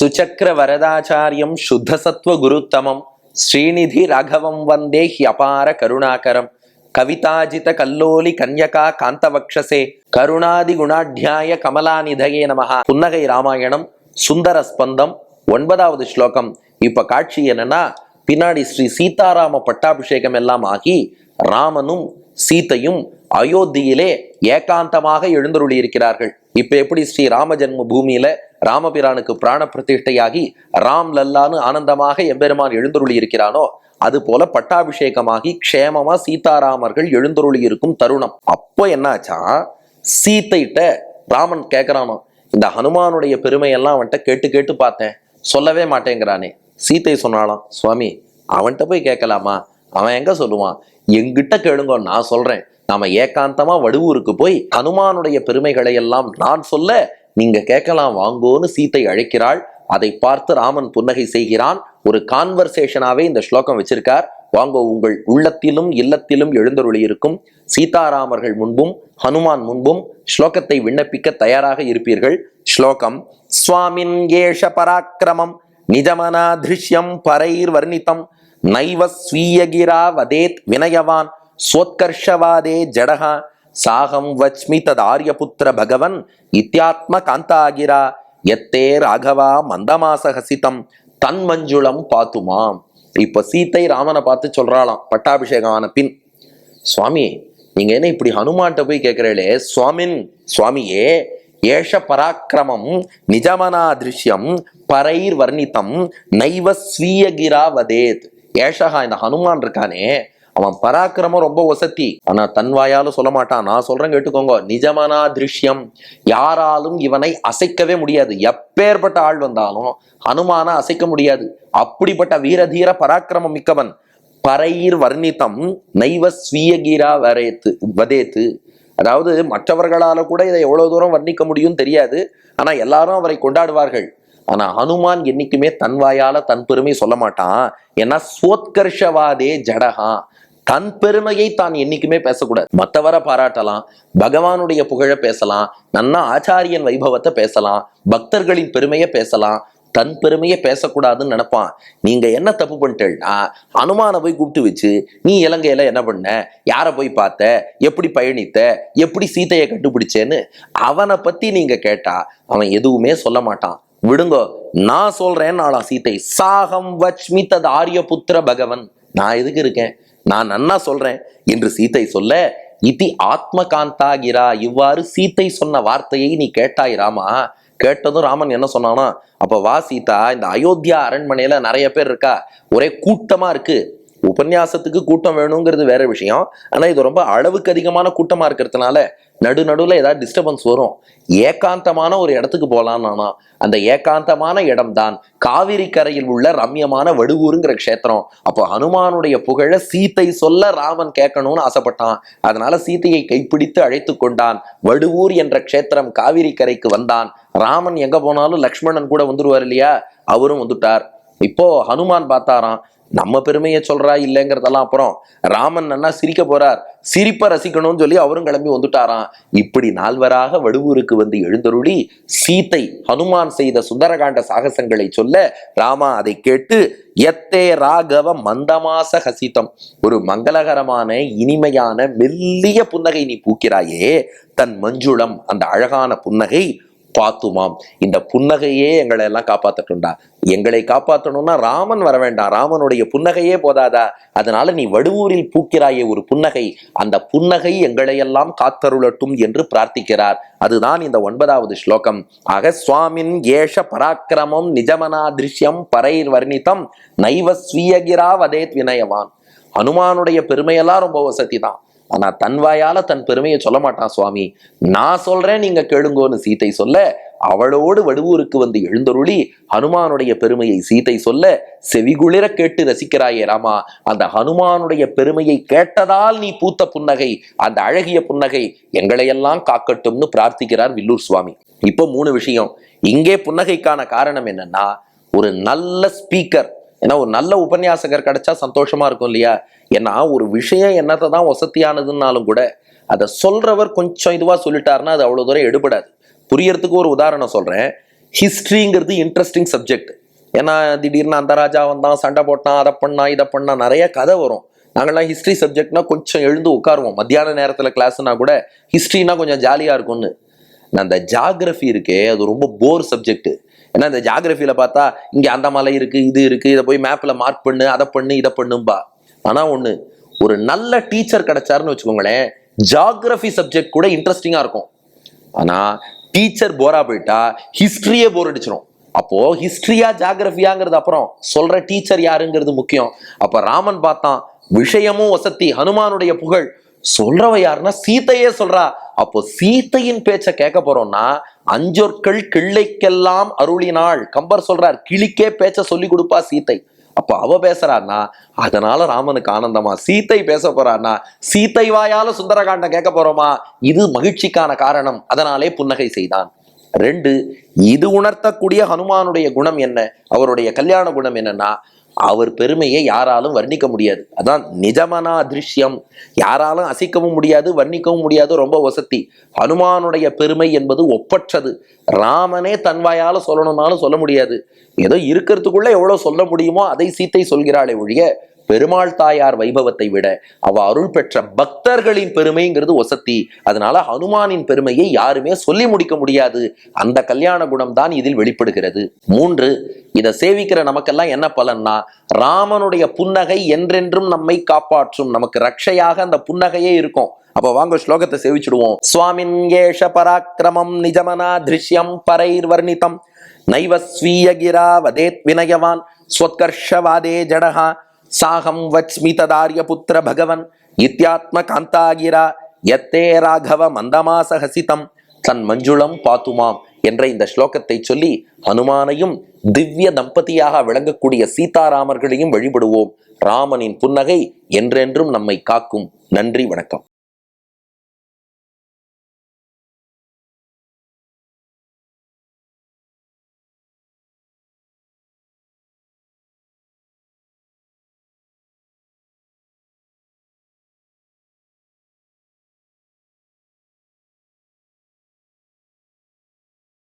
சுச்சக்கர வரதாச்சாரியம் சுத்த குருத்தமம். ஸ்ரீநிதி ராகவம் வந்தே ஹியபார கருணாகரம். கவிதாஜித கல்லோலி கன்யகா காந்தவக்ஷசே. கருணாதி குணாத்தியாய கமலாநிதயே நமஹ. புன்னகை ராமாயணம் சுந்தர ஸ்பந்தம் ஒன்பதாவது ஸ்லோகம். இப்ப காட்சி என்னன்னா பின்னாடி ஸ்ரீ சீதாராம பட்டாபிஷேகம் எல்லாம் ஆகி ராமனும் சீதையும் அயோத்தியிலே ஏகாந்தமாக எழுந்தருளி இருக்கிறார்கள் இப்ப எப்படி ஸ்ரீ ராம ஜென்ம பூமியில ராமபிரானுக்கு பிராண பிரதிஷ்டையாகி ராம் லல்லான்னு ஆனந்தமாக எம்பெருமான் எழுந்தருளி இருக்கிறானோ அது போல பட்டாபிஷேகமாகி க்ஷேமமா சீதாராமர்கள் எழுந்தருளி இருக்கும் தருணம். அப்போ என்னாச்சா சீத்தைட்ட ராமன் கேட்கிறானோ இந்த ஹனுமானுடைய பெருமையெல்லாம் அவன்கிட்ட கேட்டு கேட்டு பார்த்தேன் சொல்லவே மாட்டேங்கிறானே. சீத்தை சொன்னாலும் சுவாமி அவன்கிட்ட போய் கேட்கலாமா அவன் எங்க சொல்லுவான்? எங்கிட்ட கேளுங்க நான் சொல்றேன். நாம ஏகாந்தமா வடுவூருக்கு போய் ஹனுமானுடைய பெருமைகளை எல்லாம் நான் சொல்ல நீங்க கேட்கலாம் வாங்கோன்னு சீத்தை அழைக்கிறாள். அதை பார்த்து ராமன் புன்னகை செய்கிறான். ஒரு கான்வர்சேஷனாவே இந்த ஸ்லோகம் வச்சிருக்கார். வாங்கோ உங்கள் உள்ளத்திலும் இல்லத்திலும் எழுந்தருளி இருக்கும் சீதாராமர்கள் முன்பும் ஹனுமான் முன்பும் ஸ்லோகத்தை விண்ணப்பிக்க தயாராக இருப்பீர்கள். ஸ்லோகம் சுவாமின் ஏஷ பராக்கிரமம் நிஜமனா திருஷ்யம் பரைர் வர்ணித்தம் நைவ ஸ்வீயகிரா வதேத் வினயவான் சோத்கர்ஷவாதே ஜடக சாகம் வச்மி ததாரியபுத்திர பகவன் இத்தியாத்ம காந்தாகிரா எத்தே ராகவா மந்தமாச ஹசிதம் தன் மஞ்சுளம் பாத்துமாம். இப்ப சீத்தை ராமனை பார்த்து சொல்றாளாம் பட்டாபிஷேகம் ஆன பின் சுவாமி நீங்க என்ன இப்படி ஹனுமான்கிட்ட போய் கேட்கிறீங்களே சுவாமின் சுவாமியே ஏஷ பராக்கிரமம் நிஜமனா திருஷ்யம் பரைர் வர்ணித்தம் நைவ ஸ்வீயகிரா வதேத் ஏஷகா இந்த ஹனுமான் இருக்கானே அவன் பராக்கிரமம் ரொம்ப வசத்தி ஆனா தன் வாயால சொல்ல மாட்டான். நான் சொல்றேன் கேட்டுக்கோங்க. நிஜமானா திருஷ்யம். யாராலும் இவனை அசைக்கவே முடியாது. எப்பேற்பட்ட ஆள் வந்தாலும் ஹனுமான அசைக்க முடியாது. அப்படிப்பட்ட வீரதீர பராக்கிரமம் மிக்கவன். பரையிர் வர்ணித்தம் நைவ ஸ்வீயகீரா வரையத்து வதேத்து. அதாவது மற்றவர்களால கூட இதை எவ்வளவு தூரம் வர்ணிக்க முடியும் தெரியாது. ஆனா எல்லாரும் அவரை கொண்டாடுவார்கள். ஆனா ஹனுமான் என்னைக்குமே தன் வாயால தன் பெருமை சொல்ல மாட்டான். ஏன்னா சோத்கர்ஷவாதே ஜடகா தன் பெருமையை தான் என்னைக்குமே பேசக்கூடாது. மற்றவரை பாராட்டலாம் பகவானுடைய புகழ பேசலாம் நன்னா ஆச்சாரியன் வைபவத்தை பேசலாம் பக்தர்களின் பெருமையை பேசலாம் தன் பெருமையை பேசக்கூடாதுன்னு நினைப்பான். நீங்க என்ன தப்பு பண்ணிட்டேன்னா அனுமானை போய் கூப்பிட்டு வச்சு நீ இலங்கையில என்ன பண்ண? யாரை போய் பார்த்த? எப்படி பயணித்த? எப்படி சீதையை கண்டுபிடிச்சேன்னு? அவனை பத்தி நீங்க கேட்டா அவன் எதுவுமே சொல்ல மாட்டான். விடுங்கோ நான் சொல்றேன் நாளா சீதை சாகம் வச்மி தத் ஆரியபுத்திர பகவன். நான் எதுக்கு இருக்கேன்? நான் நன்னா சொல்றேன் என்று சீத்தை சொல்ல இதி ஆத்மகாந்தாகிரா. இவ்வாறு சீத்தை சொன்ன வார்த்தையை நீ கேட்டாய் ராமா. கேட்டதும் ராமன் என்ன சொன்னானா அப்ப வா சீதா இந்த அயோத்தியா அரண்மனையில நிறைய பேர் இருக்கா? ஒரே கூட்டமா இருக்கு. உபன்யாசத்துக்கு கூட்டம் வேணுங்கிறது வேற விஷயம். ஆனா இது ரொம்ப அளவுக்கு அதிகமான கூட்டமா இருக்கிறதுனால நடு நடுவில் ஏதாவது டிஸ்டர்பன்ஸ் வரும். ஏகாந்தமான ஒரு இடத்துக்கு போகலான்னு அந்த ஏகாந்தமான இடம்தான் காவிரி கரையில் உள்ள ரம்யமான வடுவூருங்கிற க்ஷேத்திரம். அப்போ ஹனுமானுடைய புகழ சீத்தை சொல்ல ராமன் கேட்கணும்னு ஆசைப்பட்டான். அதனால சீத்தையை கைப்பிடித்து அழைத்து கொண்டான். வடுவூர் என்ற க்ஷேத்திரம் காவிரி கரைக்கு வந்தான். ராமன் எங்க போனாலும் லக்ஷ்மணன் கூட வந்துருவார் இல்லையா? அவரும் வந்துட்டார். இப்போ ஹனுமான் பார்த்தாராம் நம்ம பெருமையை சொல்றா இல்லைங்கிறதெல்லாம் அப்புறம் ராமன் நன்னா சிரிக்க போறார். சிரிப்பை ரசிக்கணும்னு சொல்லி அவரும் கிளம்பி வந்துட்டாராம். இப்படி நால்வராக வடுவூருக்கு வந்து எழுந்தருளி சீத்தை ஹனுமான் செய்த சுந்தரகாண்ட சாகசங்களை சொல்ல ராமா அதை கேட்டு எத்தே ராகவ மந்தமாச ஹசிதம். ஒரு மங்களகரமான இனிமையான மெல்லிய புன்னகை நீ பூக்கிறாயே. தன் மஞ்சுளம் அந்த அழகான புன்னகை பாத்துமாம் இந்த புன்னகையே எங்களை எல்லாம் காப்பாத்தட்டும்டா. எங்களை காப்பாற்றணும்னா ராமன் வர வேண்டாம். ராமனுடைய புன்னகையே போதாதா? அதனால நீ வடுவூரில் பூக்கிறாயே ஒரு புன்னகை. அந்த புன்னகை எங்களையெல்லாம் காத்தருளட்டும் என்று பிரார்த்திக்கிறார். அதுதான் இந்த ஒன்பதாவது ஸ்லோகம். ஆக சுவாமின் ஏஷ பராக்கிரமம் நிஜமனா திருஷ்யம் பரைர் வர்ணித்தம் நைவ ஸ்வீயகிரா வதேத் வினயவான். ஹனுமானுடைய பெருமையெல்லாம் ரொம்ப வசதி தான் ஆனா தன் வாயால தன் பெருமையை சொல்ல மாட்டான் சுவாமி. நான் சொல்றேன் நீங்க கேளுங்கோன்னு சீத்தை சொல்ல அவளோடு வடுவூருக்கு வந்து எழுந்தருளி ஹனுமானுடைய பெருமையை சீத்தை சொல்ல செவிகுளிர கேட்டு ரசிக்கிறாயே ராமா. அந்த ஹனுமானுடைய பெருமையை கேட்டதால் நீ பூத்த புன்னகை அந்த அழகிய புன்னகை எங்களையெல்லாம் காக்கட்டும்னு பிரார்த்திக்கிறார் வில்லூர் சுவாமி. இப்போ மூணு விஷயம். இங்கே புன்னகைக்கான காரணம் என்னன்னா ஒரு நல்ல ஸ்பீக்கர் ஏன்னா ஒரு நல்ல உபன்யாசகர் கிடைச்சா சந்தோஷமா இருக்கும் இல்லையா? ஏன்னா ஒரு விஷயம் என்னத்தை தான் வசதியானதுன்னாலும் கூட அதை சொல்றவர் கொஞ்சம் இதுவா சொல்லிட்டாருன்னா அது அவ்வளவு தூரம் எடுபடாது. புரியறதுக்கு ஒரு உதாரணம் சொல்றேன். ஹிஸ்ட்ரிங்கிறது இன்ட்ரெஸ்டிங் சப்ஜெக்ட் ஏன்னா திடீர்னு அந்த ராஜா வந்தான் சண்டை போட்டான் அதை பண்ணா இதை பண்ணா நிறைய கதை வரும். நாங்கள்லாம் ஹிஸ்ட்ரி சப்ஜெக்ட்னா கொஞ்சம் எழுந்து உட்காருவோம். மத்தியான நேரத்தில் கிளாஸ்னா கூட ஹிஸ்ட்ரினா கொஞ்சம் ஜாலியாக இருக்கும்னு. நான் அந்த ஜாகிரஃபி இருக்கே அது ரொம்ப போர் சப்ஜெக்ட் ஏன்னா இந்த ஜாகிரபியில் பார்த்தா இங்கே அந்த மலை இருக்கு இது இருக்கு இதை போய் மேப்பில் மார்க் பண்ணு அதை பண்ணு இதை பண்ணும்பா. ஆனால் ஒன்று ஒரு நல்ல டீச்சர் கிடைச்சாருன்னு வச்சுக்கோங்களேன் ஜாகிரபி சப்ஜெக்ட் கூட இன்ட்ரெஸ்டிங்காக இருக்கும். ஆனா டீச்சர் போரா போயிட்டா ஹிஸ்ட்ரியே போர் அடிச்சிடும் அப்போ ஹிஸ்ட்ரியா ஜாகிரபியாங்கிறது அப்புறம் சொல்ற டீச்சர் யாருங்கிறது முக்கியம். அப்ப ராமன் பார்த்தான் விஷயமும் வசத்தி ஹனுமானுடைய புகழ் சொல்றவ யாருன்னா சீத்தையே சொல்றா. அப்போ சீத்தையின் பேச்ச கேட்க போறோம்னா அஞ்சொற்கள் கிள்ளைக்கெல்லாம் அருளினாள். கம்பர் சொல்றார் கிளிக்கே பேச்ச சொல்லி கொடுப்பா சீத்தை. அப்போ அவ பேசுறான்னா அதனால ராமனுக்கு ஆனந்தமா? சீத்தை பேச போறான்னா சீத்தை வாயால சுந்தரகாண்டம் கேட்க போறோமா? இது மகிழ்ச்சிக்கான காரணம். அதனாலே புன்னகை செய்தான். ரெண்டு இது உணர்த்தக்கூடிய ஹனுமானுடைய குணம் என்ன? அவருடைய கல்யாண குணம் என்னன்னா அவர் பெருமையை யாராலும் வர்ணிக்க முடியாது. அதான் நிஜமனா திருஷ்யம் யாராலும் அசைக்கவும் முடியாது வர்ணிக்கவும் முடியாது ரொம்ப வசதி. ஹனுமானுடைய பெருமை என்பது ஒப்பற்றது. ராமனே தன்வாயால் சொல்லணும்னாலும் சொல்ல முடியாது. ஏதோ இருக்கிறதுக்குள்ள எவ்வளோ சொல்ல முடியுமோ அதை சீத்தை சொல்கிறாளே ஒழிய பெருமாள் தாயார் வைபவத்தை விட அவ அருள் பெற்ற பக்தர்களின் பெருமைங்கிறது ஒசத்தி அதனால ஹனுமானின் பெருமையை யாருமே சொல்லி முடிக்க முடியாது. அந்த கல்யாண குணம் தான் இதில் வெளிப்படுகிறது. மூன்று இதை சேவிக்கிற நமக்கெல்லாம் என்ன பலன்னா ராமனுடைய புன்னகை என்றென்றும் நம்மை காப்பாற்றும். நமக்கு ரட்சையாக அந்த புன்னகையே இருக்கும். அப்ப வாங்க ஸ்லோகத்தை சேவிச்சிடுவோம். சுவாமின் ஏஷ பராக்கிரமம் நிஜமனா திருஷ்யம் பரைர் வர்ணிதம். நைவ கிரா வதேத் வினயவான். ஸ்வத்கர்ஷவாதே ஜடஹா. சாகம் வச்மி ததாரிய புத்திர பகவன். இத்தியாத்ம காந்தாகிரா எத்தே ராகவ மந்தமாச ஹசிதம் தன் மஞ்சுளம் பாத்துமாம் என்ற இந்த ஸ்லோகத்தை சொல்லி ஹனுமானையும் திவ்ய தம்பதியாக விளங்கக்கூடிய சீதாராமர்களையும் வழிபடுவோம். ராமனின் புன்னகை என்றென்றும் நம்மை காக்கும். நன்றி வணக்கம்.